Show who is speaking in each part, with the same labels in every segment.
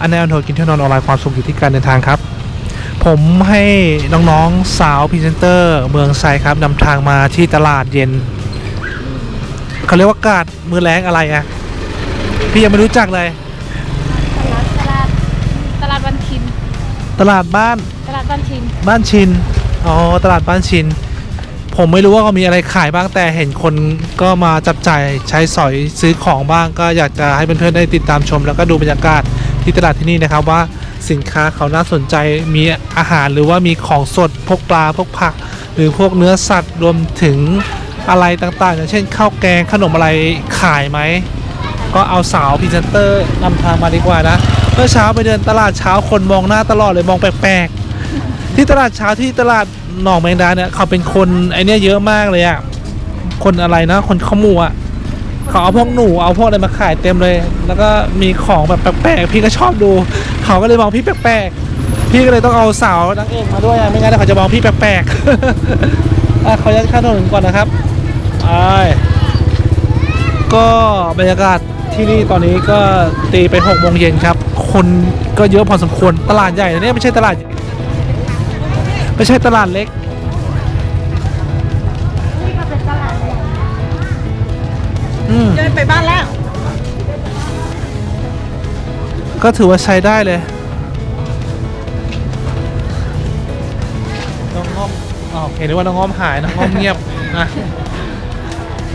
Speaker 1: อันแนนโทรกินเที่ยวนอนออนไลน์ความสุขอยู่ที่การเดินทางครับ ผมให้น้องๆสาวพรีเซนเตอร์เมืองไซครับนำทางมาที่ตลาดเย็นเขาเรียกว่ากาดมือแรงอะไรอะพี่ยังไม่รู้จักเลย
Speaker 2: ตลาดตลาดตลาดวันชิน
Speaker 1: ตลาดบ้าน
Speaker 2: ตลาดวันชิน
Speaker 1: บ้านชินอ๋อตลาดบ้านชิน ผมไม่รู้ว่าเขามีอะไรขายบ้างแต่เห็นคนก็มาจับจ่ายใช้สอยซื้อของบ้างก็อยากจะให้เพื่อนๆได้ติดตามชม แล้วก็ดูบรรยากาศ ที่ตลาดที่นี่นะครับว่าสินค้าเขาน่าสนใจมีอาหารหรือว่ามีของสดพวกปลาพวกผัก หรือพวกเนื้อสัตว์รวมถึงอะไรต่างๆ อย่างเช่นข้าวแกงขนมอะไรขายไหม ก็เอาสาวพรีเซนเตอร์นำทางมาดีกว่านะเมื่อเช้าไปเดินตลาดเช้าคนมองหน้าตลอดเลยมองแปลกๆ ที่ตลาดเช้าที่ตลาดหนองแมงดาเนี่ยเขาเป็นคนไอเนี้ยเยอะมากเลยอะคนอะไรนะคนขโมูอะ เขาเอาพวกหนูเอาพวกอะไรมาขายเต็มเลย แล้วก็มีของแบบแปลกๆพี่ก็ชอบดู เขาก็เลยมองพี่แปลกๆ พี่ก็เลยต้องเอาสาวนางเอกมาด้วยไม่งั้นเขาจะมองพี่แปลกๆอะขอยัดข้ามถนนก่อนนะครับไปก็บรรยากาศที่นี่ตอนนี้ก็ตีไปหกโมงเย็นครับ คนก็เยอะพอสมควรตลาดใหญ่เนี่ยไม่ใช่ตลาด ไม่ใช่ตลาดเล็ก
Speaker 2: เดินไปบ้านแล้ว
Speaker 1: ก็ถือว่าใช้ได้เลย น้องง้อมอ๋อเห็นได้ว่าน้องง้อมหาย น้องง้อมเงียบ นะ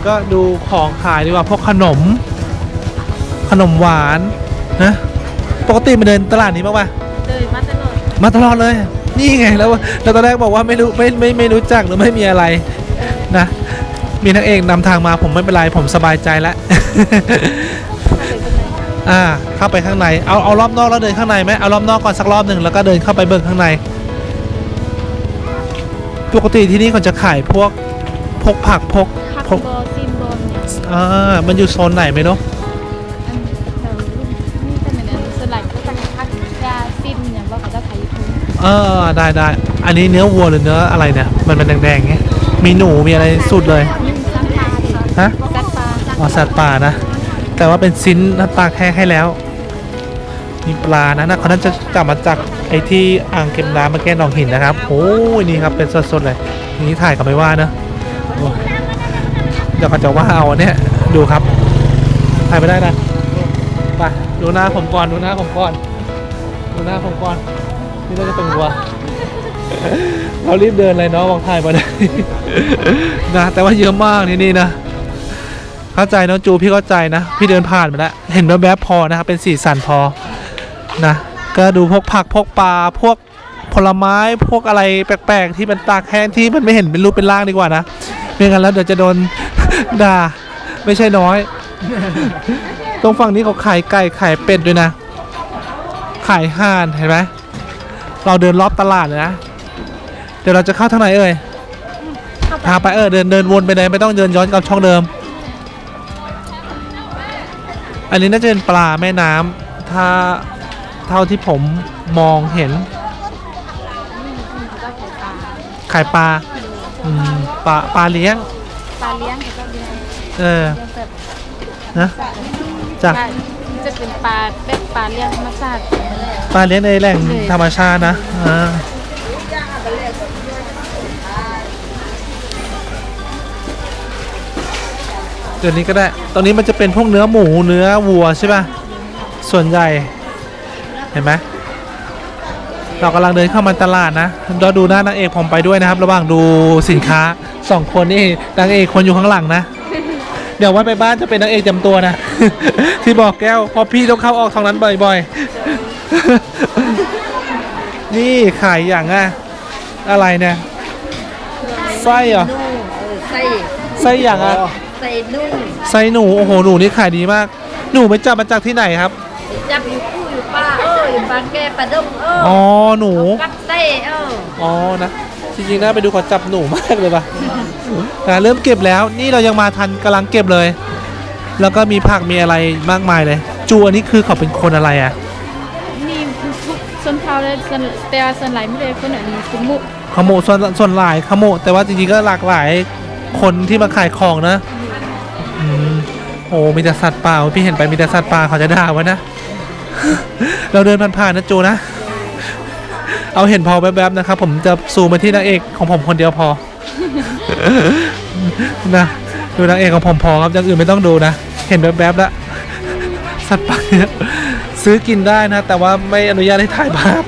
Speaker 1: ก็ดูของขายดีกว่าพวกขนม ขนมหวานนะ ปกติมาเดินตลาดนี้บ้างปะ
Speaker 2: เดินมาตลอด
Speaker 1: มาตลอดเลย นี่ไงแล้วแล้วตอนแรกบอกว่าไม่รู้ไม่ไม่ไม่รู้จักหรือไม่มีอะไรนะ มีนางเอกนำทางมาผมไม่เป็นไรผมสบายใจแล้ว อ่า เข้าไปข้างใน เอาเอารอบนอกแล้วเดินข้างในไหมเอารอบนอกก่อนสักรอบหนึ่งแล้วก็เดินเข้าไปเบิ่งข้างใน ปกติที่นี่เขาจะขายพวกพวกผักพวก
Speaker 2: พัก
Speaker 1: พวก
Speaker 2: โบซิมโบนเนี่ย
Speaker 1: อ่ามันอยู่โซนไหนไหมเนาะ
Speaker 2: อันแถวนี่เป็นเหมือนอันสลัดก็จะพักยาซิมเนี่ยว่าเขาจะขายอยู่ทุน
Speaker 1: เออได้ได้อันนี้เนื้อวัวหรือเนื้ออะไรเนี่ย มันเป็นแดงๆไงมีหนูมีอะไรสุดเลย
Speaker 2: นี่สัตว์ป่า
Speaker 1: ฮะ
Speaker 2: สัตว์ป่า
Speaker 1: อ๋อสัตว์ป่านะ แต่ว่าเป็นซิ้นหน้าตากแห้งให้แล้ว มีปลานะนะเขาน่าจะจับมาจากไอ้ที่อ่างเก็บน้ำมาแก้หนองหินนะครับโอ้ยนี่ครับเป็นสดๆเลยนี่ถ่ายกับไม่ว่านะโอ้ยเดี๋ยวเขาจะว่าเอาอันเนี่ยดูครับถ่ายไม่ได้นะไปดูหน้าผมก่อนดูหน้าผมก่อนดูหน้าผมก่อนนี่น่าจะเป็นวัวเรารีบเดินเลยเนาะมองถ่ายมาได้นะแต่ว่าเยอะมากที่นี่นะ เข้าใจน้องจูพี่เข้าใจนะ พี่เดินผ่านมาแล้ว เห็นแวบๆพอนะครับเป็นสีสันพอนะก็ดูพวกผักพวกปลาพวกผลไม้พวกอะไรแปลกๆ ที่มันตากแห้งที่มันไม่เห็นเป็นรูปเป็นร่างดีกว่านะไม่งั้นแล้วเดี๋ยวจะโดนด่าไม่ใช่น้อย ตรงฝั่งนี้เขาขายไก่ขายเป็ดด้วยนะ ขายห่านเห็นไหมเราเดินรอบตลาดเลยนะ เดี๋ยวเราจะเข้าทางไหนเอ่ยพาไปเออเดินเดินวนไปเลยไม่ต้องเดินย้อนกลับช่องเดิม อันนี้น่าจะเป็นปลาแม่น้ำถ้าเท่าที่ผมมองเห็น
Speaker 2: เขาก็ขายปลา
Speaker 1: ขายปลาอืมปลาปลาเลี้ยง
Speaker 2: ปลาเลี้ยงเขาก็เลี้ยง
Speaker 1: เออ
Speaker 2: เลี้ยงแบบ
Speaker 1: นะจ้ะ
Speaker 2: ปลาจะเป็นปลาแบบปลาเลี้ยงธรรมชาติ
Speaker 1: ปลาเลี้ยงในแหล่งธรรมชาตินะอ่า ดี๋ยวนี้ก็ได้ ตอนนี้มันจะเป็นพวกเนื้อหมูเนื้อวัวใช่ป่ะ ส่วนใหญ่ เห็นไหมเรากำลังเดินเข้ามาตลาดนะเราดูหน้านางเอกผมไปด้วยนะครับ ระหว่างดูสินค้าสองคนนี่นางเอกคนอยู่ข้างหลังนะ เดี๋ยวไว้ไปบ้านจะเป็นนางเอกจำตัวนะ ที่บอกแก้วเพราะพี่ต้องเข้าออกทางนั้นบ่อยๆ นี่ขายอย่างอะอะไรเนี่ยไส้เหรอ
Speaker 3: นุ่งเออไส้
Speaker 1: ไส้อย่างอะ
Speaker 3: ไส้นุ่ง
Speaker 1: ไส้หนูโอ้โหหนูนี่ขายดีมาก หนูไปจับมาจากที่ไหนครับ
Speaker 3: จับอยู่คู่อยู่ป้าเอออยู่บางแกปลาดงเออ
Speaker 1: อ๋อหนู
Speaker 3: กัดไส้เออ
Speaker 1: อ๋อนะจริงๆน่าไปดูเขาจับหนูมากเลยป่ะนะเริ่มเก็บแล้วนี่เรายังมาทันกำลังเก็บเลย แล้วก็มีผักมีอะไรมากมายเลย จูอันนี้คือเขาเป็นคนอะไรอะ
Speaker 2: นี่ทุกส่วนเขาเลยส่วนแต่ว่าส่วนไหลไม่เลยคนอันนี้คือมุก
Speaker 1: ขโมยส่วนส่วนหลายขโมยแต่ว่าจริงๆก็หลากหลายคนที่มาขายของนะอืม โอ้มีแต่สัตว์ป่าพี่เห็นไปมีแต่สัตว์ป่าเขาจะด่าวะนะ เราเดินผ่านๆนะจูนะ เอาเห็นพอแวบๆนะครับ ผมจะซูมไปที่นางเอกของผมคนเดียวพอ นะดูนางเอกของผมพอครับอย่างอื่นไม่ต้องดูนะ เห็นแวบๆแล้วสัตว์ป่าซื้อกินได้นะ แต่ว่าไม่อนุญาตให้ถ่ายภาพ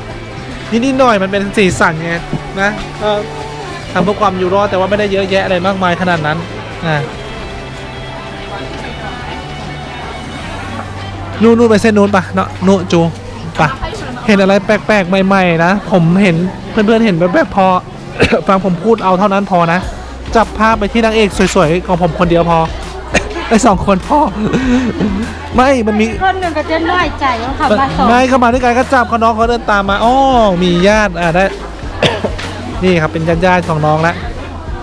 Speaker 1: นิดๆหน่อยมันเป็นสีสันไงนะก็ทำเพื่อความอยู่รอดแต่ว่าไม่ได้เยอะแยะอะไรมากมายขนาดนั้นอ่า นู่นนู่นไปเส้นนู้นปะเนาะนู่นจูปะเห็นอะไรแปลกๆใหม่ๆนะ ผมเห็นเพื่อนๆเห็นแบบๆพอ ฟังผมพูดเอาเท่านั้นพอนะ จับภาพไปที่นางเอกสวยๆของผมคนเดียวพอไอสองคนพอไม่มันมี
Speaker 3: คนหนึ่งก็จะน้อยใจว่าเขามาส่ง
Speaker 1: ไม่เข้ามาด้วยกันก็จับเขาน้องเขาเดินตามมาอ๋อมีญาติอะได้ นี่ครับเป็นญาติญาติๆของน้องแล้ว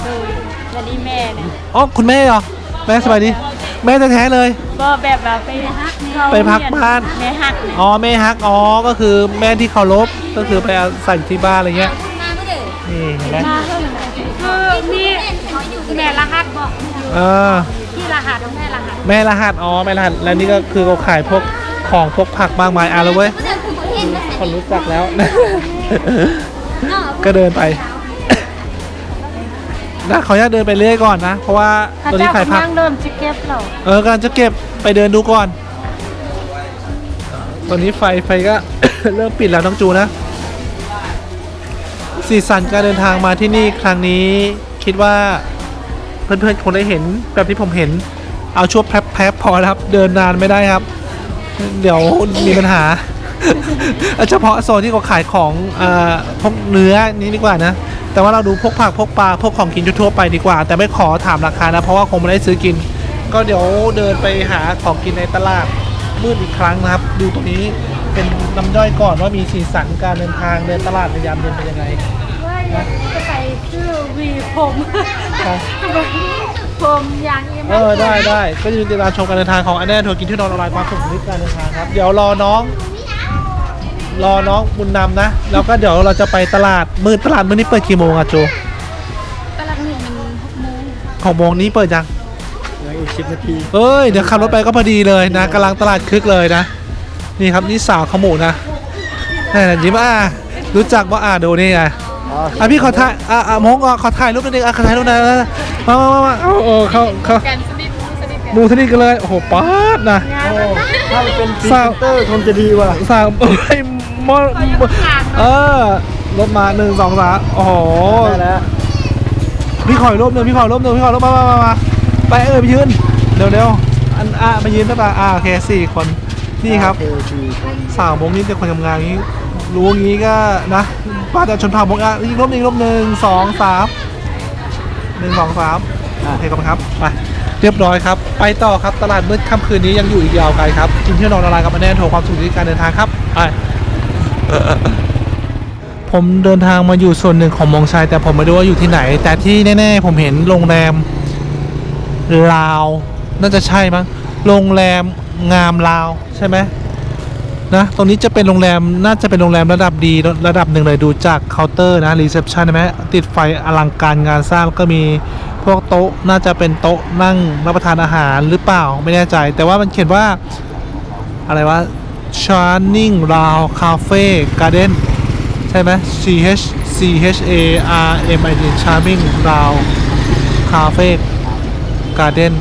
Speaker 2: โดยวันนี้แม่เนี่ย
Speaker 1: อ๋อคุณแม่เหรอแม่สบายดี แม่แท้ๆเลย
Speaker 2: ก็แบบว่าไปฮัก
Speaker 1: ไปพักบ้าน
Speaker 2: แม่ฮักเนี่ย
Speaker 1: อ๋อแม่ฮักอ๋อก็คือแม่ที่เคารพก็คือไปอาศัยที่บ้านอะไรเงี้ยนี่เห็นไหม
Speaker 2: มาเท่าไหร่คือมีแม่รหัสบอก
Speaker 1: เออ
Speaker 2: ที่รหัสแม่รหัส
Speaker 1: แม่รหัสอ๋อแม่รหัสแล้วนี่ก็คือเขาขายพวกของพวกผักมากมายอะแล้วเว้ยคนรู้จักแล้ว ก็เดินไป นะขออนุญาตเดินไปเรื่อยก่อนนะ เพราะว่า
Speaker 3: ข้า
Speaker 1: ตัวนี้
Speaker 3: เจ้า
Speaker 1: ขายผัก
Speaker 3: กำลังเริ่มจะเก็บแล้ว
Speaker 1: เออกำลังจะเก็บไปเดินดูก่อน ตอนนี้ไฟไฟก็ เริ่มปิดแล้วน้องจูนะ สีสันการเดินทางมาที่นี่ครั้งนี้ คิดว่าเพื่อนๆคงได้เห็นแบบที่ผมเห็น เอาช่วงแป๊บๆพอแล้วครับ เดินนานไม่ได้ครับ เดี๋ยวมีปัญหา เอาเฉพาะโซนที่เขาขายของเอ่อพวกเนื้อนี้ดีกว่านะ แต่ว่าเราดูพวกผักพวกปลาพวกของกินทั่วๆไปดีกว่า แต่ไม่ขอถามราคานะ เพราะว่าคงไม่ได้ซื้อกิน ก็เดี๋ยวเดินไปหาของกินในตลาดมืดอีกครั้งนะครับ ดูตรงนี้เป็นน้ำย่อยก่อนว่ามีสีสันการเดินทางเดินตลาดในยามเย็นเป็นยังไง
Speaker 3: ว่าอยากจะไปซื้อวีผม
Speaker 1: ครับ
Speaker 3: ผมอย่างนี้
Speaker 1: เออได้ได้ก็จะติดตามชมการเดินทางของอันแน่ทัวร์กินที่นอนออนไลน์ความสุขนิดการเดินทางครับ เดี๋ยวรอน้อง รอน้องบุญนำนะ แล้วก็เดี๋ยวเราจะไปตลาดมืดตลาดมืดนี่เปิดกี่โมงอะโจ
Speaker 2: ตลาดหนึ่งมันหกโมง
Speaker 1: ของโมงนี้เปิดยัง
Speaker 4: ยังอีกสิบนาที
Speaker 1: เอ้ยเดี๋ยวขับรถไปก็พอดีเลยนะกำลังตลาดคึกเลยนะ นี่ครับนี่สาวขมูนะนี่นะยิ้มอะรู้จักว่าอะดูนี่ไง
Speaker 4: อ๋อ
Speaker 1: อะพี่ขอถ่ายอะอะมงอะขอถ่ายรูปนิดนึงอะขอถ่ายรูปหน่อยนะมามามามาเอาเอาเขาเขา
Speaker 2: กันสนิทสนิทกัน
Speaker 1: ดูสนิทกันเลยโอ้โหป๊าดนะ
Speaker 4: โอ้ถ้ามันเป็นพรี
Speaker 1: สาว
Speaker 4: เซนเตอร์คงจะดีว่ะ
Speaker 1: สามเอ้ย มอเออรถมาหนึ่งสองสามโอ้โห
Speaker 4: ได้แล้ว
Speaker 1: พี่ขออีกรูปหนึ่งพี่ขออีกรูปหนึ่งพี่ขอรูปมามามามาไปเออไปยืนเร็วเร็วอันอะมายืนได้ปะอะโอเคสี่คนนี่ครับ
Speaker 4: โอเคสี่คน
Speaker 1: สาวมงนี่เป็นคนทำงานอย่างนี้รู้อย่างนี้ก็นะป้าจะชนเผ่ามงอะอีกรูปหนึ่งอีกรูปหนึ่งสองสามหนึ่งสองสามโอเคขอบคุณครับไปเรียบร้อยครับ ไปต่อครับ ตลาดมืดค่ำคืนนี้ยังอยู่อีกยาวไกลครับ กินเที่ยวนอนออนไลน์กับมาแน่โทรความสุขที่การเดินทางครับไป ผมเดินทางมาอยู่ส่วนหนึ่งของมองชัยแต่ผมไม่รู้ว่าอยู่ที่ไหน แต่ที่แน่ๆผมเห็นโรงแรมลาว น่าจะใช่มั้งโรงแรมงามลาวใช่ไหมนะตรงนี้จะเป็นโรงแรมน่าจะเป็นโรงแรมระดับดีระดับหนึ่งเลยดูจากเคาน์เตอร์นะรีเซพชันใช่ไหมติดไฟอลังการงานสร้างก็มีพวกโต๊ะน่าจะเป็นโต๊ะนั่งรับประทานอาหารหรือเปล่าไม่แน่ใจ แต่ว่ามันเขียนว่าอะไรวะ Charming Lao Cafe Garden ใช่ไหม C H C H A R M I D Charming Lao Cafe Garden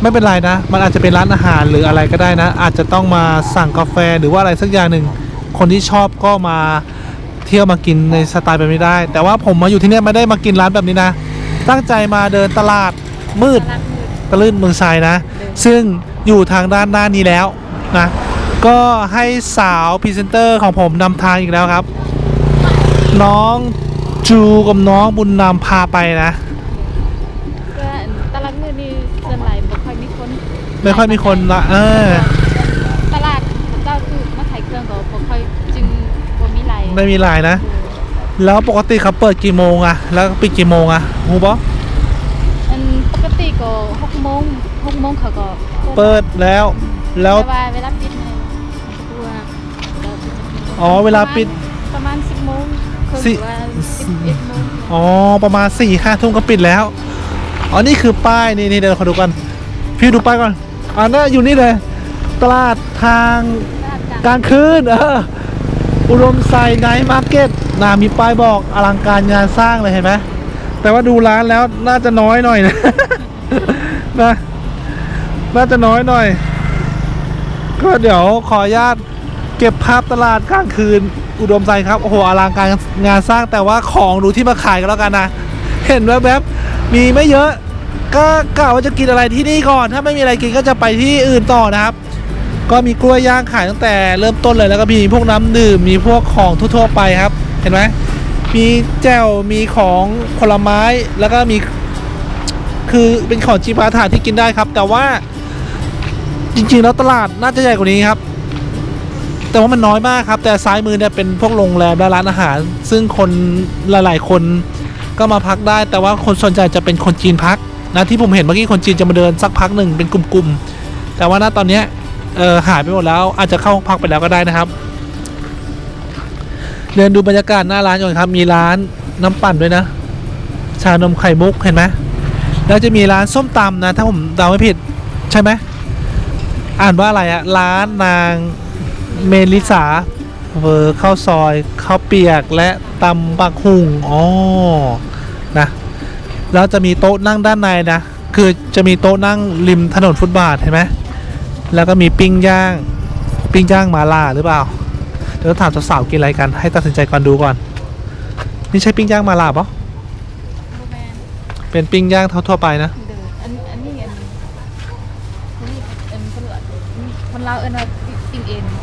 Speaker 1: ไม่เป็นไรนะ มันอาจจะเป็นร้านอาหารหรืออะไรก็ได้นะ อาจจะต้องมาสั่งกาแฟหรือว่าอะไรสักอย่างหนึ่ง คนที่ชอบก็มาเที่ยวมากินในสไตล์แบบนี้ได้ แต่ว่าผมมาอยู่ที่นี่ไม่ได้มากินร้านแบบนี้นะ ตั้งใจมาเดินตลาดมืด
Speaker 2: ตลาดมืด
Speaker 1: ตะลื่นเมืองทรายนะ ซึ่งอยู่ทางด้านหน้านี้แล้วนะ ก็ให้สาวพรีเซนเตอร์ของผมนำทางอีกแล้วครับ น้องจูกับน้องบุญนำพาไปนะ
Speaker 2: ก็ตลาดมืดนี่ส่วนใหญ่บ่ค่อยมีคน
Speaker 1: ไม่ค่อยมีคนละเออ
Speaker 2: ตลาดเจ้าคือมาขายเครื่องก็บ่ค่อยจึงบ่มีหลาย
Speaker 1: ไม่มีหลายนะ แล้วปกติเขาเปิดกี่โมงอะแล้วปิดกี่โมงอะฮูบอ
Speaker 2: อันปกติก็6โมง6โมงเขาก็
Speaker 1: เปิดแล้วแล้ว
Speaker 2: แต่ว่าเวลาปิดเนี่ยดู
Speaker 1: อ๋อเวลาปิด
Speaker 2: ประมาณ10โมงครึ่ง
Speaker 1: สิ
Speaker 2: หรือว่า11โมง
Speaker 1: อ๋อ ประมาณ4ี่ห้าทุ่มก็ปิดแล้ว อ๋อ นี่คือป้าย นี่นี่เดี๋ยวขอดูกัน พี่ดูป้ายก่อนอ่าน่าอยู่นี่เลย ตลาดทาง
Speaker 2: ตลาดกลาง
Speaker 1: กลางคืนเอออุดมไซไนท์มาร์เก็ตนามีป้ายบอกอลังการงานสร้างเลยเห็นไหมแต่ว่าดูร้านแล้วน่าจะน้อยหน่อยนะ นะ น่าจะน้อยหน่อย ก็เดี๋ยวขออนุญาต เก็บภาพตลาดกลางคืน อุดมไซครับ โอ้โหอลังการงานสร้างแต่ว่าของดูที่มาขายกันแล้วกันนะ เห็นแวบๆมีไม่เยอะ ก็กะว่าจะกินอะไรที่นี่ก่อน ถ้าไม่มีอะไรกินก็จะไปที่อื่นต่อนะครับ ก็มีกล้วยย่างขายตั้งแต่เริ่มต้นเลยแล้วก็มีพวกน้ำดื่มมีพวกของทั่วๆไปครับ เห็นไหมมีแจ่วมีของผลไม้แล้วก็มีคือเป็นของจีปาถาที่กินได้ครับ แต่ว่าจริงๆแล้วตลาดน่าจะใหญ่กว่านี้ครับ แต่ว่ามันน้อยมากครับ แต่ซ้ายมือเนี่ยเป็นพวกโรงแรมและร้านอาหาร ซึ่งคนหลาย ๆ คนก็มาพักได้ แต่ว่าคนส่วนใหญ่จะเป็นคนจีนพักนะที่ผมเห็นเมื่อกี้คนจีนจะมาเดินสักพักหนึ่งเป็นกลุ่มๆ แต่ว่าณตอนนี้เออหายไปหมดแล้วอาจจะเข้าห้องพักไปแล้วก็ได้นะครับ เดินดูบรรยากาศหน้าร้านก่อนครับ มีร้านน้ำปั่นด้วยนะ ชานมไข่มุกเห็นไหมแล้วจะมีร้านส้มตำนะ ถ้าผมเดาไม่ผิดใช่ไหมอ่านว่าอะไรอะร้านนาง เมลิสาเวอร์ข้าวซอยข้าวเปียกและตำบักหุ่งอ๋อนะแล้วจะมีโต๊ะนั่งด้านในนะ คือจะมีโต๊ะนั่งริมถนนฟุตบาทเห็นไหมแล้วก็มีปิ้งย่าง ปิ้งย่างมาล่าหรือเปล่า เดี๋ยวถามสาวๆกินอะไรกัน ให้ตัดสินใจก่อนดูก่อน นี่ใช่ปิ้งย่างมาล่าปะเป็นปิ้งย่างทั่วๆไปนะ
Speaker 2: เดินอันอันนี้อันอันนี้อันคนละคนเราเอิ้นว่า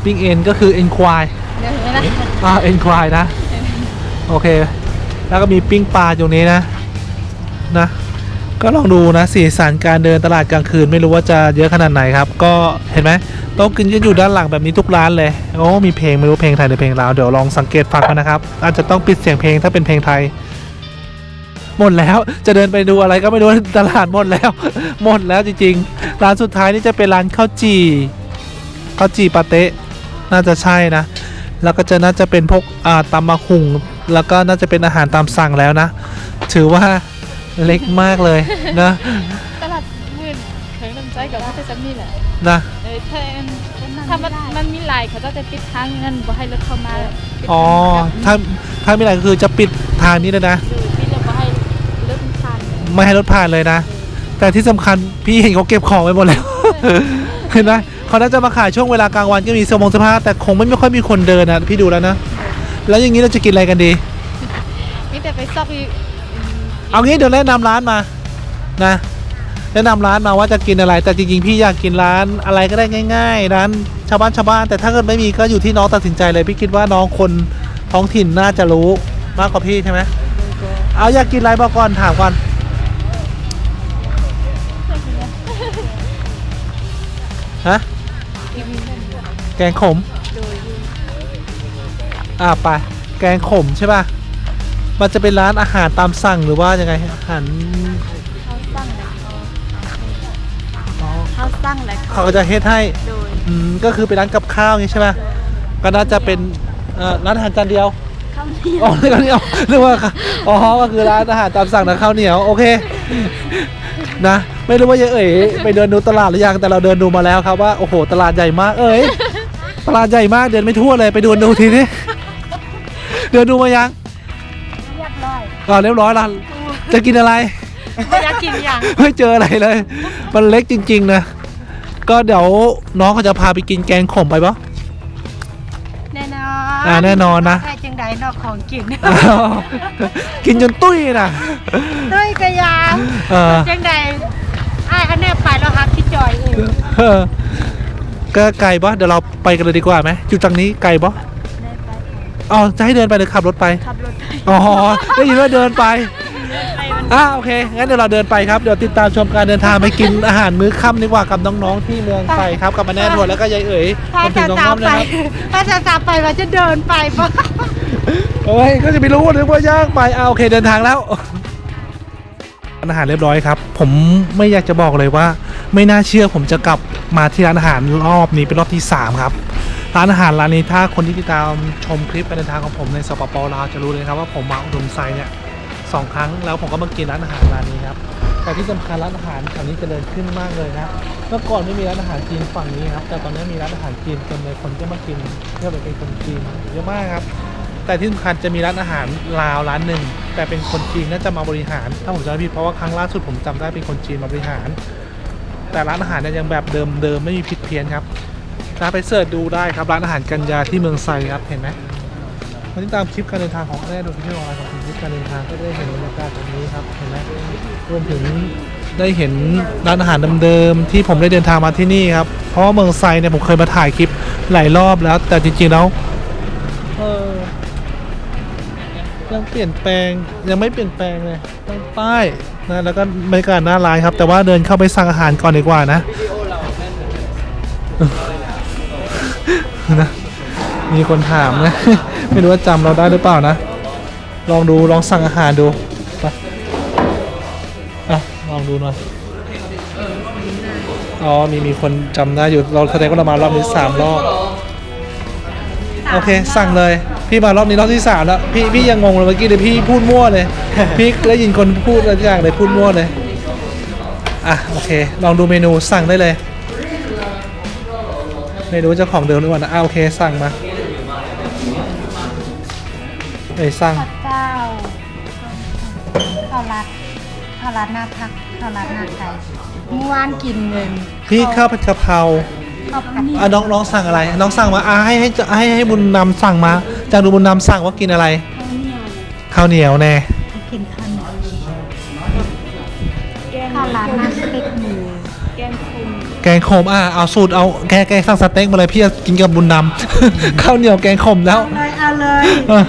Speaker 2: ปิ้งเอ็น
Speaker 1: ปิ้งเอ็นก็คือเอ็นควาย
Speaker 2: เดี๋ยวเห็นไหมนะ
Speaker 1: อ่าเอ็นควายนะ โอเค แล้วก็มีปิ้งปลาอยู่นี้นะนะ ก็ลองดูนะสีสันการเดินตลาดกลางคืนไม่รู้ว่าจะเยอะขนาดไหนครับ ก็เห็นไหมโต๊ะกินจะอยู่ด้านหลังแบบนี้ทุกร้านเลยโอ้มีเพลงไม่รู้เพลงไทยหรือเพลงลาวเดี๋ยวลองสังเกตฟังกันนะครับ อาจจะต้องปิดเสียงเพลงถ้าเป็นเพลงไทยหมดแล้วจะเดินไปดูอะไรก็ไม่รู้ตลาดหมดแล้ว หมดแล้วจริงๆ ร้านสุดท้ายนี่จะเป็นร้านข้าวจี่ข้าวจี่ปาเต๊ะ น่าจะใช่นะ แล้วก็จะน่าจะเป็นพวกอ่าตำมะหุงแล้วก็น่าจะเป็นอาหารตามสั่งแล้วนะ ถือว่าเล็กมากเลยนะ
Speaker 2: ตลาดมืดเถิงน้ำใจกับพระเจ้าซัมนี่แหละ
Speaker 1: นะ
Speaker 2: เออถ้าถ้ามันมันมีลายเขาจะปิดทางนั่นบ่ให้รถเข้ามาปิด
Speaker 1: อ๋อ
Speaker 2: ทาง
Speaker 1: ถ้าถ้ามีอะไรก็คือจะปิดทางนี้เลยนะ
Speaker 2: ดูปิดแล้วบ่ให้รถมันผ่าน
Speaker 1: ไม่ให้รถผ่านเลยนะ แต่ที่สำคัญพี่เห็นเขาเก็บของไว้หมดแล้วเห็นไหม เขาน่าจะมาขายช่วงเวลากลางวันก็มีเสื้อมงเสื้อผ้าแต่คงไม่ไม่ค่อยมีคนเดินนะพี่ดูแล้วนะ แล้วอย่างนี้เราจะกินอะไรกันดี
Speaker 2: มีแต่ไปซอกอีก
Speaker 1: เอางี้เดี๋ยวแนะนำร้านมานะแนะนำร้านมาว่าจะกินอะไร แต่จริงๆพี่อยากกินร้านอะไรก็ได้ง่าย ๆ ร้านชาวบ้านชาวบ้านแต่ถ้าเกิดไม่มีก็อยู่ที่น้องตัดสินใจเลย พี่คิดว่าน้องคนท้องถิ่นน่าจะรู้มากกว่าพี่ใช่ไหมเอาอยากกินอะไรบอกก่อนถามก่อน ฮะ แกงขม อ่าไป แกงขมใช่ป่ะ มันจะเป็นร้านอาหารตามสั่งหรือว่ายังไงอาหาร
Speaker 2: เขาสั่งแล้ว
Speaker 1: อ๋อ
Speaker 2: เขาสั่งแล้ว
Speaker 1: เขาก็จะเฮ็ดให้
Speaker 2: โดย
Speaker 1: อืมก็คือเป็นร้านกับข้าวอย่างงี้ใช่ไหมก็น่าจะเป็นเอ่อร้านอาหารจานเดียว
Speaker 2: ข้าวเหนียว
Speaker 1: อ๋อร้านเดียวเรียกว่าอ๋อก็คือร้านอาหารตามสั่งนะข้าวเหนียวโอเคนะไม่รู้ว่ายายเอ๋ยไปเดินดูตลาดหรือยังแต่เราเดินดูมาแล้วครับว่าโอ้โหตลาดใหญ่มากเอ๋ย ตลาดใหญ่มากเดินไม่ทั่วเลยไปดูดูทีนี้เดินดูมายัง
Speaker 2: เรียบร้อย
Speaker 1: อ๋อเรียบร้อยละจะกินอะไร
Speaker 2: ไม่อยากกินอย่าง
Speaker 1: ไม่เจออะไรเลย มันเล็กจริง ๆ นะ ก็เดี๋ยวน้องเขาจะพาไปกินแกงขมไปปะ
Speaker 3: แน่นอ
Speaker 1: อ่าแน่นอนนะ
Speaker 3: ใครจังใดนอกของกิน
Speaker 1: อ้าวกินจนตุ้ยนะ
Speaker 3: ด้วยกระยาม
Speaker 1: เออ
Speaker 3: จังใดไอ้ายอันเนี้ยไปแล้วครับพี่จอยเอง
Speaker 1: เออ ก็ไกลปะเดี๋ยวเราไปกันเลยดีกว่าไหมอยู่ตรงนี้ไกลปะ
Speaker 2: ได้ไป
Speaker 1: อ๋อจะให้เดินไปหรือขับรถไป
Speaker 2: ขับรถไป
Speaker 1: อ๋อได้ยินว่าเดินไปอ่าโอเคงั้นเดี๋ยวเราเดินไปครับเดี๋ยวติดตามชมการเดินทางไปกินอาหารมื้อค่ำดีกว่ากับน้องๆที่เมืองไทยครับกับมาแน่ทวนแล้วก็ยายเอ๋ย
Speaker 3: ถ้าร
Speaker 1: วมถึ
Speaker 3: จะ
Speaker 1: งน้อง
Speaker 3: ตาม
Speaker 1: น้ำ
Speaker 3: ไป
Speaker 1: นะครับ
Speaker 3: ถ้าจะตามไปเราจะเดินไปปะ
Speaker 1: โอ้ยก็จะไม่รู้นึกว่าย่างไปเอาโอเคเดินทางแล้วอาหารเรียบร้อยครับ ผมไม่อยากจะบอกเลยว่า ไม่น่าเชื่อผมจะกลับมาที่ร้านอาหารรอบนี้เป็นรอบที่ 3 ครับ ร้านอาหารร้านนี้ถ้าคนที่ติดตามชมคลิปการเดินทางของผมในสปปลาวจะรู้เลยครับว่าผมมาอุดมไซเนี่ยสองครั้งแล้วผมก็มากินร้านอาหารร้านนี้ครับแต่ที่สำคัญร้านอาหารแถวนี้เจริญขึ้นมากเลยนะเมื่อก่อนไม่มีร้านอาหารจีนฝั่งนี้ครับ แต่ตอนนี้มีร้านอาหารจีนเต็มเลยคนก็มากินเพื่อไปเป็นคนจีนเยอะมากครับ แต่ที่สำคัญจะมีร้านอาหารลาวร้านหนึ่งแต่เป็นคนจีนน่าจะมาบริหาร ถ้าผมจำไม่ผิดเพราะว่าครั้งล่าสุดผมจำได้เป็นคนจีนมาบริหาร แต่ร้านอาหารเนี่ยยังแบบเดิมเดิมไม่มีผิดเพี้ยนครับถ้าไปเสิร์ชดูได้ครับร้านอาหารกัญญาที่เมืองไซครับเห็นไหมวันนี้ตามคลิปการเดินทางของแม่ดูที่ออนไลน์ของคลิปการเดินทางก็ได้เห็นบรรยากาศแบบนี้ครับเห็นไหมรวมถึงได้เห็นร้านอาหารเดิมๆที่ผมได้เดินทางมาที่นี่ครับเพราะว่าเมืองไซเนี่ยผมเคยมาถ่ายคลิปหลายรอบแล้ว แต่จริงๆแล้ว ยังเปลี่ยนแปลงยังไม่เปลี่ยนแปลงเลยต้องป้ายนะแล้วก็บรรยากาศหน้าร้านครับ แต่ว่าเดินเข้าไปสั่งอาหารก่อนดีกว่านะนะมีคนถามนะ ไม่รู้ว่าจำเราได้หรือเปล่านะ ลองดูลองสั่งอาหารดูไปอะลองดูหน่อยอ๋อมีมีคนจำได้อยู่เราแสดงว่าเรามารอบนี้สามรอบโอเค สั่งเลย พี่มารอบนี้รอบที่สามแล้วพี่พี่ยังงงเลยเมื่อกี้เลยพี่พูดมั่วเลย พี่ได้ยินคนพูดอะไรสักอย่างเลยพูดมั่วเลยอะโอเค ลองดูเมนูสั่งได้เลยไม่รู้เจ้าของเดิมหรือเปล่านะอ่าโอเคสั่งมาเอ้ยสั่ง
Speaker 3: ข้าวเจ้าข้าวรัดข้าวรัดหน้าพักข้าวรัดหน้าไก่เมื่อวานกินเงิน
Speaker 1: พี่ข้าวผัดกะเพรา
Speaker 3: ข้าวผัด
Speaker 1: อะน้องน้องสั่งอะไร น้องสั่งมาอะให้ให้ให้ให้บุญนำสั่งมา จากดูบุญนำสั่งว่ากินอะไร ข้าวเหนียวแน่
Speaker 3: กินข้าวเหนียวข้าวรัดหน้าสเต็กหมู
Speaker 1: แกงขมอะเอาสูตรเอาแกแกสั่งสเต็กมาเลยพี่จะกินกับบุญนำ ข้าวเหนียวแกงขมแล้ว
Speaker 3: เลยเอาเลย
Speaker 1: เออ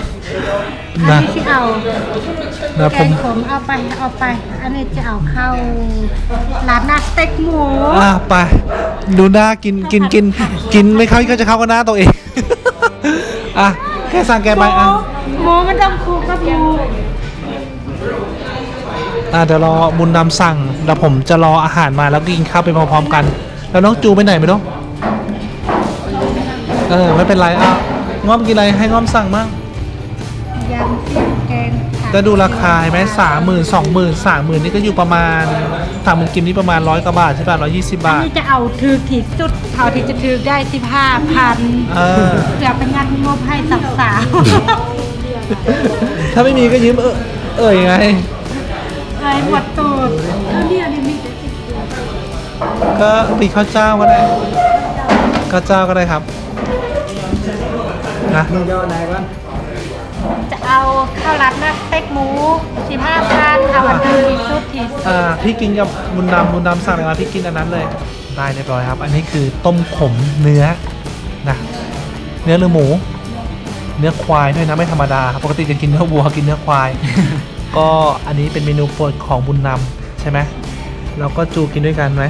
Speaker 3: อัน
Speaker 1: นะ
Speaker 3: นี้ที่เอา
Speaker 1: นะ
Speaker 3: แก
Speaker 1: ผม
Speaker 3: งขมเอาไปเอาไป อันนี้จะเอาเข้าร้านหน้าสเต็กหมู
Speaker 1: อะไปดูหน้ากินกินกินกินไม่เข้าก็จะเข้ากับหน้าตัวเอง อะ แค่สั่งแกไปอะ
Speaker 3: หมูมันต้องคู่กับหมู
Speaker 1: อะเดี๋ยวรอบุญนำสั่งแล้วผมจะรออาหารมาแล้วกินข้าวไปพร้อมๆกัน แล้วน้องจูไปไหนไม่รู้เออไม่เป็นไรอะง้อมกินอะไรให้ง้อมสั่งบ้าง
Speaker 3: ยำเสียง แกงผัก
Speaker 1: จะดูราคาเห็นไหมสามหมื่นสองหมื่นสามหมื่นนี่ก็อยู่ประมาณสามหมื่นกิมนี่ประมาณร้อยกว่าบาทใช่ป่ะร้อยยี่สิบ
Speaker 3: อัน
Speaker 1: บาท
Speaker 3: นี้จะเอาถือที่สุดเท่าที่จะถือได้สิบห้าพัน
Speaker 1: เออ
Speaker 3: เดี๋ยวเป็นงานงบให้สาวสาว
Speaker 1: ถ้าไม่มีก็ยืมเออเอ่ยไง
Speaker 3: ๆเลยหมดตูดแล้วเนี่ยนี่มีแต่สิบตัว
Speaker 1: ก็ตีข้าวเจ้าก็ได้ข้าวเจ้าก็ได้ครับนะ
Speaker 4: มึงจะเอาไหนก่อน
Speaker 3: จะเอา ข้าวรัดหน้าสเต็กหมูสิบห้าพันเอาอันถือที่สุดที่
Speaker 1: อ่าพี่กินกับบุญดำบุญดำสั่งอะไรมาพี่กินอันนั้นเลย ได้เรียบร้อยครับ อันนี้คือต้มขมเนื้อนะเนื้อหรือหมู เนื้อควายด้วยนะไม่ธรรมดาครับปกติจะกินเนื้อวัวกินเนื้อควาย ก็อันนี้เป็นเมนูโปรดของบุญนำใช่ไหมแล้วก็จูกินด้วยกันไหม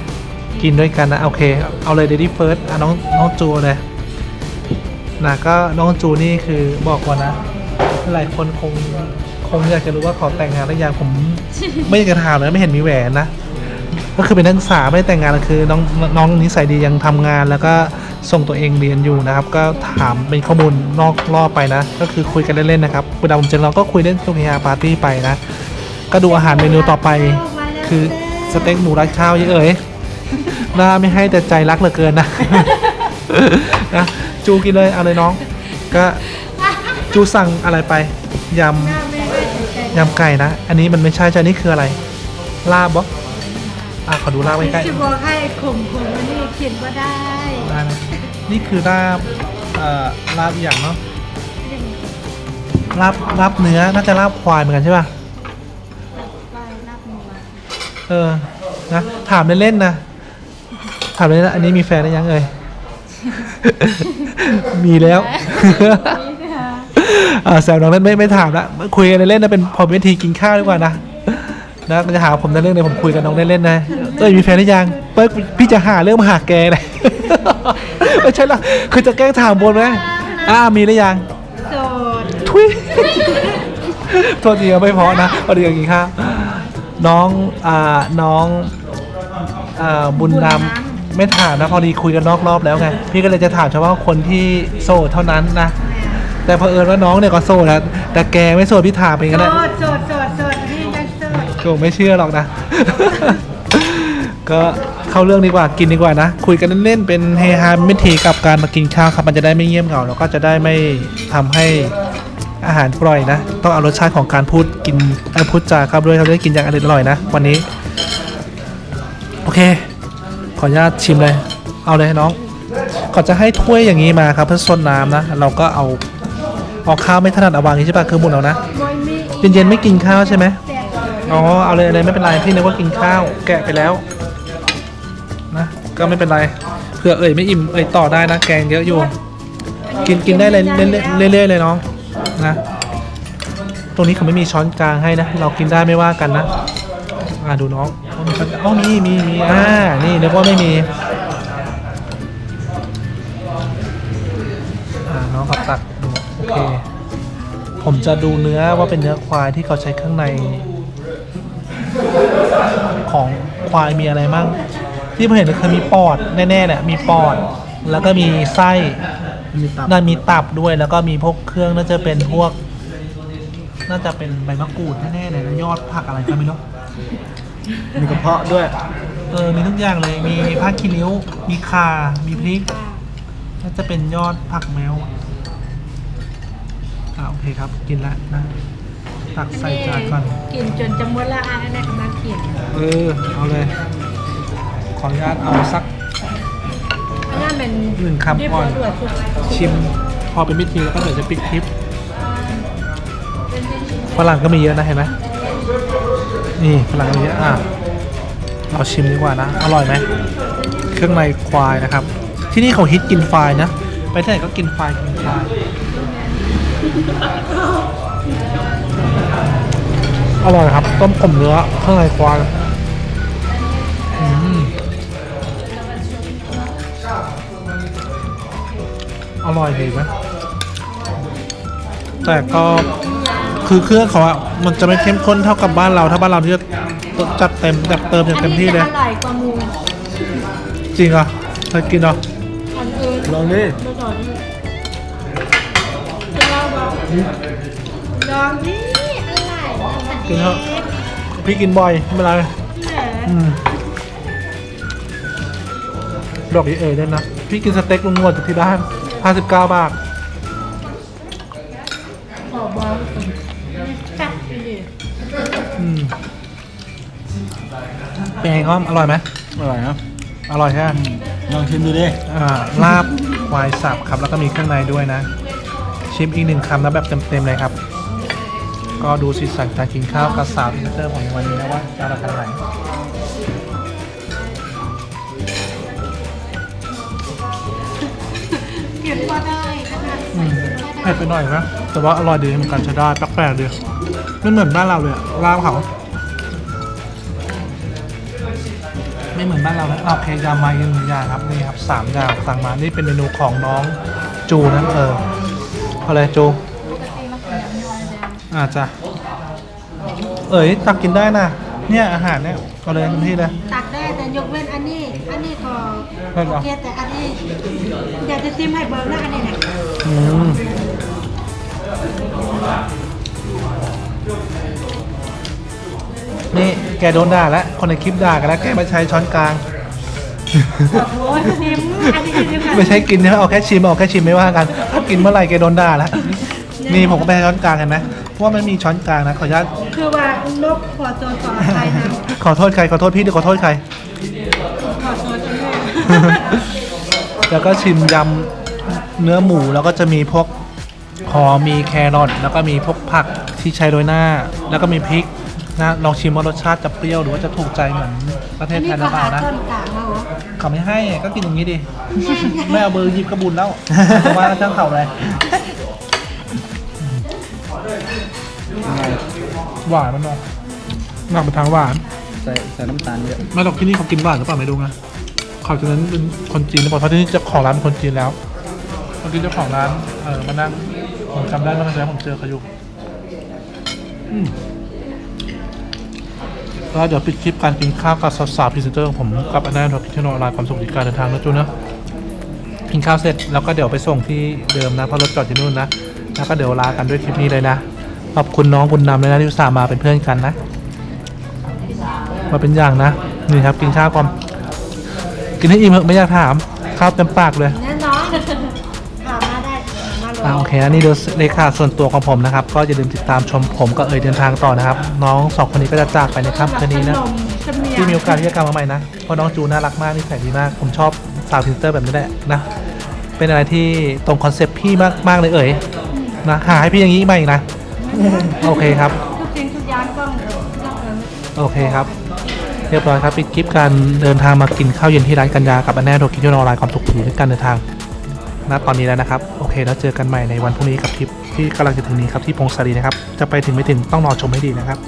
Speaker 1: กินด้วยกันนะโอเค เอาเลยเดดี้เฟิร์สอะน้องน้องจูเลยนะก็น้องจูนี่คือบอกก่อนนะ หลายคนคงคงอยากจะรู้ว่าขอแต่งงานแล้วยังผม ไม่อยากจะถามเลยไม่เห็นมีแหวนนะ ก็คือเป็นนักศึกษาไม่ได้แต่งงานคือน้องน้องนิสัยดียังทำงาน แล้วก็ส่งตัวเองเรียนอยู่นะครับ ก็ถามเป็นข้อมูลนอกรอบไปนะ ก็คือคุยกันเล่นๆนะครับเวลาผมเจอเราก็คุยเล่นสุขยาปาร์ตี้ไปนะ ก็ดูอาหารเมนูต่อไป คือสเต็กหมูราดข้าวเยอะเอ๋ยหน้าไม่ให้แต่ใจรักเหลือเกินนะนะจูกินเลยเอาเลยน้อง ก็ จูสั่งอะไรไปยำยำไก่นะ อันนี้มันไม่ใช่ใช่อันนี้คืออะไร ลาบบ่อะขอดูลาบใกล้
Speaker 3: จะบอกให้ข่มข่มอันนี้เขียนว่าได้
Speaker 1: ๆได้นะนี่คือลาบเอ่อลาบอย่างเนาะลาบลาบเนื้อน่าจะลาบควายเหมือนกันใช่ป่ะเออนะถามเล่นๆนะถามเล่นๆอันนี้มีแฟนหรือยังเอ่ยมีแล้ว อ่าแซวน้องเล่นไม่ไม่ถามละคุยกันเล่นๆนะเป็นพอเป็นทีกินข้าวดีกว่านะนะก็จะหาผมในเรื่องเลยผมคุยกับน้องเล่นๆนะเอ้ยมีแฟนหรือยังเปิ้ลพี่จะหาเรื่องมาหาแกเลยไม่ใช่ละคือจะแกล้งถามบนไหมอ่ามีหรือยัง
Speaker 3: โสด
Speaker 1: ทุยโทษทีครับไม่เพอนะพอดีกับกินข้าวน้องอ่าน้องอ่าบุญนำไม่ถามนะพอดีคุยกันนอกรอบแล้วไงพี่ก็เลยจะถามเฉพาะคนที่โสดเท่านั้นนะ แต่เผอิญว่าน้องเนี่ยก็โสดนะแต่แกไม่โสดพี่ถามเอง
Speaker 3: โส
Speaker 1: ก็ได้
Speaker 3: ดโสดโสดโสด
Speaker 1: ก็ไม่เชื่อหรอกนะ ก็เข้าเรื่องดีกว่ากินดีกว่านะ คุยกันเล่นๆเป็นเฮฮาไม่ทีกับการมากินข้าวครับมันจะได้ไม่เงียบเหงาแล้วก็จะได้ไม่ทำให้อาหารปล่อยนะ ต้องเอารสชาติของการพูดกินเอ่อพูดจาครับด้วยเราจะได้กินอย่างอร่อยๆนะ วันนี้ โอเค ขออนุญาตชิมเลย เอาเลยน้องก่อนจะให้ถ้วยอย่างนี้มาครับเพื่อซนน้ำนะ เราก็เอา เอาข้าวไม่ถนัดเอาวางอย่างนี้ใช่ปะคือหมุนเอานะเย็นๆไม่กินข้าวใช่ไหมอ๋อเอาเลยเลยไม่เป็นไรพี่นึกว่ากินข้าวแกะไปแล้วนะก็ไม่เป็นไรเผื่อเอ่ยไม่อิ่มเอ่ยต่อได้นะแกงเยอะอยู่ กินกินได้เลยเรื่อยๆเรื่อยๆเลยน้องนะ ตรงนี้เขาไม่มีช้อนกลางให้นะ เรากินได้ไม่ว่ากันนะ อ่าดูน้องอ๋อมีช้อนอ๋อมีมีมีอ่านี่นึกว่าไม่มี เค ผมจะดูเนื้อว่าเป็นเนื้อควายที่เขาใช้ข้างใน ของควายมีอะไรมั่งที่ผมเห็นก็คือมีปอดแน่ๆเนี่ยมีปอด แล้วก็มีไส้
Speaker 4: มีตับ
Speaker 1: น่ามีตับด้วยแล้วก็มีพวกเครื่องน่าจะเป็นพวก น่าจะเป็นใบมะกรูดแน่ๆเลยนะยอดผักอะไรก็ไม่รู้
Speaker 4: มีกระเพาะด้วย
Speaker 1: เออ มีทุกอย่างเลย มีผ้าคีริ้ว มีข่ามีพริก น่าจะเป็นยอดผักแมว อ่าโอเคครับกินละนะตักใส่จานก่อน
Speaker 3: กินจนจะหมดละอันนั้นกำลังกิน
Speaker 1: เออ เอาเลย ขออนุญาตเอาสัก
Speaker 3: อันนั้นเป็น
Speaker 1: หนึ่งคำก่อน
Speaker 3: เรียบร้ยสุด
Speaker 1: ชิมพอเป็นพิธีแล้วก็เดี๋ยวจะปิดคลิปฝรั่งก็มีเยอะนะเห็นไหมนี่ฝรั่งก็มีเยอะอะเราชิมดีกว่านะ อร่อยไหมเครื่องในควายนะครับ ที่นี่เขาฮิตกินควายนะ ไปที่ไหนก็กินควายกินควาย อร่อยครับ ต้มข่มเนื้อเครื่องในควายอืมอร่อยดีไหมแต่ก็คือเครื่องเขาอะมันจะไม่เข้มข้นเท่ากับบ้านเรา ถ้าบ้านเราที่จะจัดเต็มแบบเติมอย่างเต็มที่เลย
Speaker 3: อร่อยกว่าหมู
Speaker 1: จริงเหรอะเคยกินเหรอ
Speaker 3: อันอื่น
Speaker 4: ลองดิ
Speaker 3: ไม่สนจะเล่าบอกลองดิอร่อย
Speaker 1: กินเถอะพี่กินบ่อยไม่เป็นไรอืมดอกอีเอ๋ด้วยนะพี่กินสเต็กลุงงวดจากที่บ้าน59 บาท
Speaker 3: ขอบอกจัดไปดิ
Speaker 1: อืมเป็นไงก้อมอร่อยไหม
Speaker 4: อร่อยนะ
Speaker 1: อร่อยใช่ไหม
Speaker 4: ลองชิมดูดิ
Speaker 1: อ่าลาบควายสับครับแล้วก็มีเครื่องในด้วยนะ ชิมอีกหนึ่งคำนะแบบเต็มๆเลยครับ ก็ดูสีสันการกินข้าวกับสาวอินเตอร์ของในวันนี้นะว่าจะอร่อยขนาดไหน
Speaker 3: เก็บก็ได้ขนาด
Speaker 1: อืมเผ็ดไปหน่อยนะแต่ว่าอร่อยดีเหมือนกันใช้ได้แปลกๆดีไม่เหมือนบ้านเราเลยอะลาบเขาไม่เหมือนบ้านเรานะโอเคยามาอีกหนึ่งอย่างครับนี่ครับสามอย่างสั่งมานี่เป็นเมนูของน้องจูนะเออเอาเลยจู
Speaker 2: ปกติมากินน้ำยอยเดียว
Speaker 1: อาจจะเอ๋ยตักกินได้นะเนี่ยอาหารเนี่ยเอาเลยเต็มที่เลย
Speaker 3: ตักได้แต่ยกเว้นอันนี้ อันนี้ก็
Speaker 1: ไม่เหรอ
Speaker 3: โอเคแต่อันนี้อยากจะซิมให้เบิร์นะอันนี้นะ
Speaker 1: อืมนี่แกโดนด่าแล้วคนในคลิปด่ากันแล้วแกมาใช้ช้อนกลาง
Speaker 3: โอ้ยซิมอันนี้ซิมค่ะ
Speaker 1: ไม่ใช่กินนะเอาแค่ชิมเอาแค่ชิมไม่ว่ากันถ้ากินเมื่อไหร่แกโดนด่าแล้วนี่ผมก็ไปใช้ช้อนกลางเห็นไหมเพราะว่ามันมีช้อนกลางนะขออนุญาต
Speaker 3: คือว่านกขอโจรขออภัยนะ
Speaker 1: ขอโทษใครขอโทษพี่หรือขอโทษใคร
Speaker 3: ขอโจรจังเลย
Speaker 1: แล้วก็ชิมยำเนื้อหมูแล้วก็จะมีพวกหอมมีแครอทแล้วก็มีพวกผักที่ใช้โรยหน้า แล้วก็มีพริก นะลองชิมว่ารสชาติจะเปรี้ยวหรือว่าจะถูกใจเหมือนประเทศไท
Speaker 3: นี่
Speaker 1: ยห
Speaker 3: ก็
Speaker 1: รือเปล่า
Speaker 3: หา
Speaker 1: นะ
Speaker 3: ต้นกลางมาเหรอ
Speaker 1: เขาไม่ให้ก็กินอย่างนี้ดิ ไม่เอาเบอร์หยิบกระบุญแล้วแต่ว่าช่างเขาเลยหวานมันเนาะหนักไปทางหวาน
Speaker 4: ใส่ใส่น้ำตาลเยอะ
Speaker 1: ไม่หรอกที่นี่เขากินหวานหรือเปล่าไม่รู้นะเขาจะนั้นเป็นคนจีนหรือเปล่าเพราะที่นี่เจ้าของร้านเป็นคนจีนแล้วเมื่อกี้เจ้าของร้านเออมานั่งผมจำได้เมื่อครั้งที่แล้วผมเจอเขาอยู่อืม ก็เดี๋ยวปิดคลิปการกินข้าวกับสาวๆพรีเซนเตอร์ของผมกับอันนั้นทอพิชโนออนไลน์ความสุขในการเดินทางนะจูนนะกินข้าวเสร็จแล้วก็เดี๋ยวไปส่งที่เดิมนะเพราะรถจอดที่นู่นนะแล้วก็เดี๋ยวลากันด้วยคลิปนี้เลยนะขอบคุณน้องบุญนำเลยนะที่อุตส่าห์มาเป็นเพื่อนกันนะ มาเป็นอย่างนะนี่ครับกินข้าวก่อนกินให้อิ่มเหอะไม่อยากถามข้าวเต็มปาก
Speaker 3: เลย
Speaker 1: อ่าโอเคอันนี้ดูเลขาส่วนตัวของผมนะครับ ก็อย่าลืมติดตามชมผมก็เอ่ยเดินทางต่อนะครับ น้องสองคนนี้ก็จะจากไปในค่ำคืนนี้นะที่มีโอกาสที่จะกลับมาใหม่นะเพราะน้องจูน่ารักมากนิสัยดีมาก ผมชอบสาวทินเตอร์แบบนี้แหละนะเป็นอะไรที่ตรงคอนเซปต์พี่มากมากเลยเอ่ยนะหาให้พี่อย่างนี้มาอีกนะโอเคครับ
Speaker 3: ทุกสิ่งทุกอย่างต้องต้องเออ
Speaker 1: โอเคครับเรียบร้อยครับปิดคลิปการเดินทางมากินข้าวเย็นที่ร้านกัญญากับอันแน่โดกินยูนออนไลน์ความสุขผีในการเดินทาง ณตอนนี้แล้วนะครับ โอเค แล้วเจอกันใหม่ในวันพรุ่งนี้กับทริปที่กำลังจะถึงนี้ครับที่พงศาลีนะครับ จะไปถึงไม่ถึงต้องรอชมให้ดีนะครับ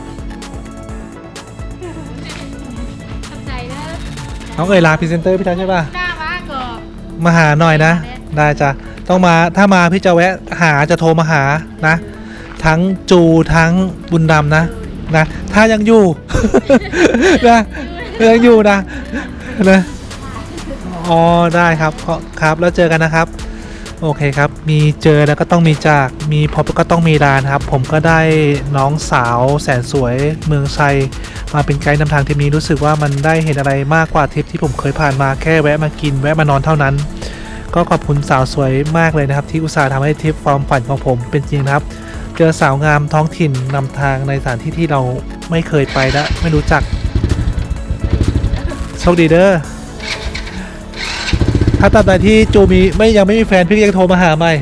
Speaker 2: ขอบใจเด้อ
Speaker 1: น้องเอ๋ยลาพรีเซนเตอร์พี่ทัศน์ใช่ป่ะ
Speaker 2: หน้ามาก็
Speaker 1: มาหาหน่อยนะ ได้จ้ะต้องมาถ้ามาพี่จะแวะหาจะโทรมาหานะ ทั้งจูทั้งบุญดำนะนะถ้ายังอยู่ นะยังอยู่นะนะอ๋อได้ครับก็ครับแล้วเจอกันนะครับ โอเคครับ มีเจอแล้วก็ต้องมีจาก มีพบก็ต้องมีลานครับ ผมก็ได้น้องสาวแสนสวยเมืองไซมาเป็นไกด์นำทางทริปนี้รู้สึกว่ามันได้เห็นอะไรมากกว่าทริปที่ผมเคยผ่านมาแค่แวะมากินแวะมานอนเท่านั้น ก็ขอบคุณสาวสวยมากเลยนะครับ ที่อุตส่าห์ทำให้ทริปความฝันของผมเป็นจริงนะครับ เจอสาวงามท้องถิ่นนำทางในสถานที่ที่เราไม่เคยไปและไม่รู้จักโชคดีเด้อ ถ้าตราบใดที่จูมีไม่ยังไม่มีแฟนพี่ก็ยังโทรมาหาใหม่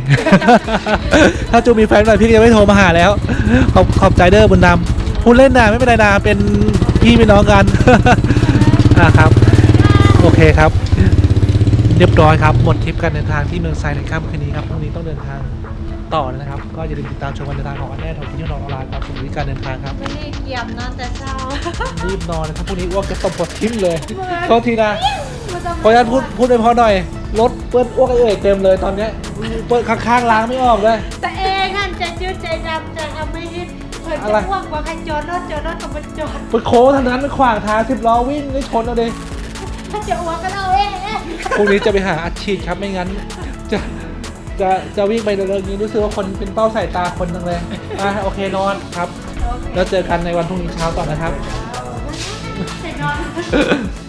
Speaker 1: ถ้าจูมีแฟนใหม่พี่ก็ยังไม่โทรมาหาแล้ว ขอบขอบใจเด้อบุญดำพูดเล่นนะไม่เป็นไรนะเป็นพี่เป็นน้องกัน อ่าครับ โอเคครับ เรียบร้อยครับหมดทริปการเดินทางที่เมืองไซในค่ำคืนนี้ครับพรุ่งนี้ต้องเดินทาง ต่อนะครับ ก็อย่าลืมติดตามชมการเดินทางของอันแน่ทองที่ยนอนออนไลน์ครับสวัสดีการเดินทางครับ
Speaker 3: ไม่ได้เกี่ยมนอนแต่เช้า
Speaker 1: รีบนอนนะครับพรุ่งนี้อ้วกจะตบปดทิ้มเลยโทษทีนะขออนุญาตพูดพูดไปพอหน่อยรถเปิ้ลอ้วกเอ่ยเต็มเลยตอนเนี้ยเปิ้ลข้างๆล้างไม่ออกเลย
Speaker 3: แต่เองอะใจจืดใจดำใจทำไม่ฮิตเผื่อ
Speaker 1: อะไร
Speaker 3: จะอ้วกกว่าใครจอดรถจอดรถกับมันจอด
Speaker 1: ไปโค้งทางนั้นขวางทางสิบล้อวิ่งไม่ชนเอาเลย
Speaker 3: ถ้าจะอ้วกก็เอาเองเอง
Speaker 1: พรุ่งนี้จะไปหาอัดฉีดครับไม่งั้นจะ จะจะวิ่งไปเรื่องนี้รู้สึกว่าคนเป็นเป้าสายตาคนจังเลยอะโอเคนอนครับ แล้วเจอกันในวันพรุ่งนี้เช้าต่อนะครับ
Speaker 3: ไปนอน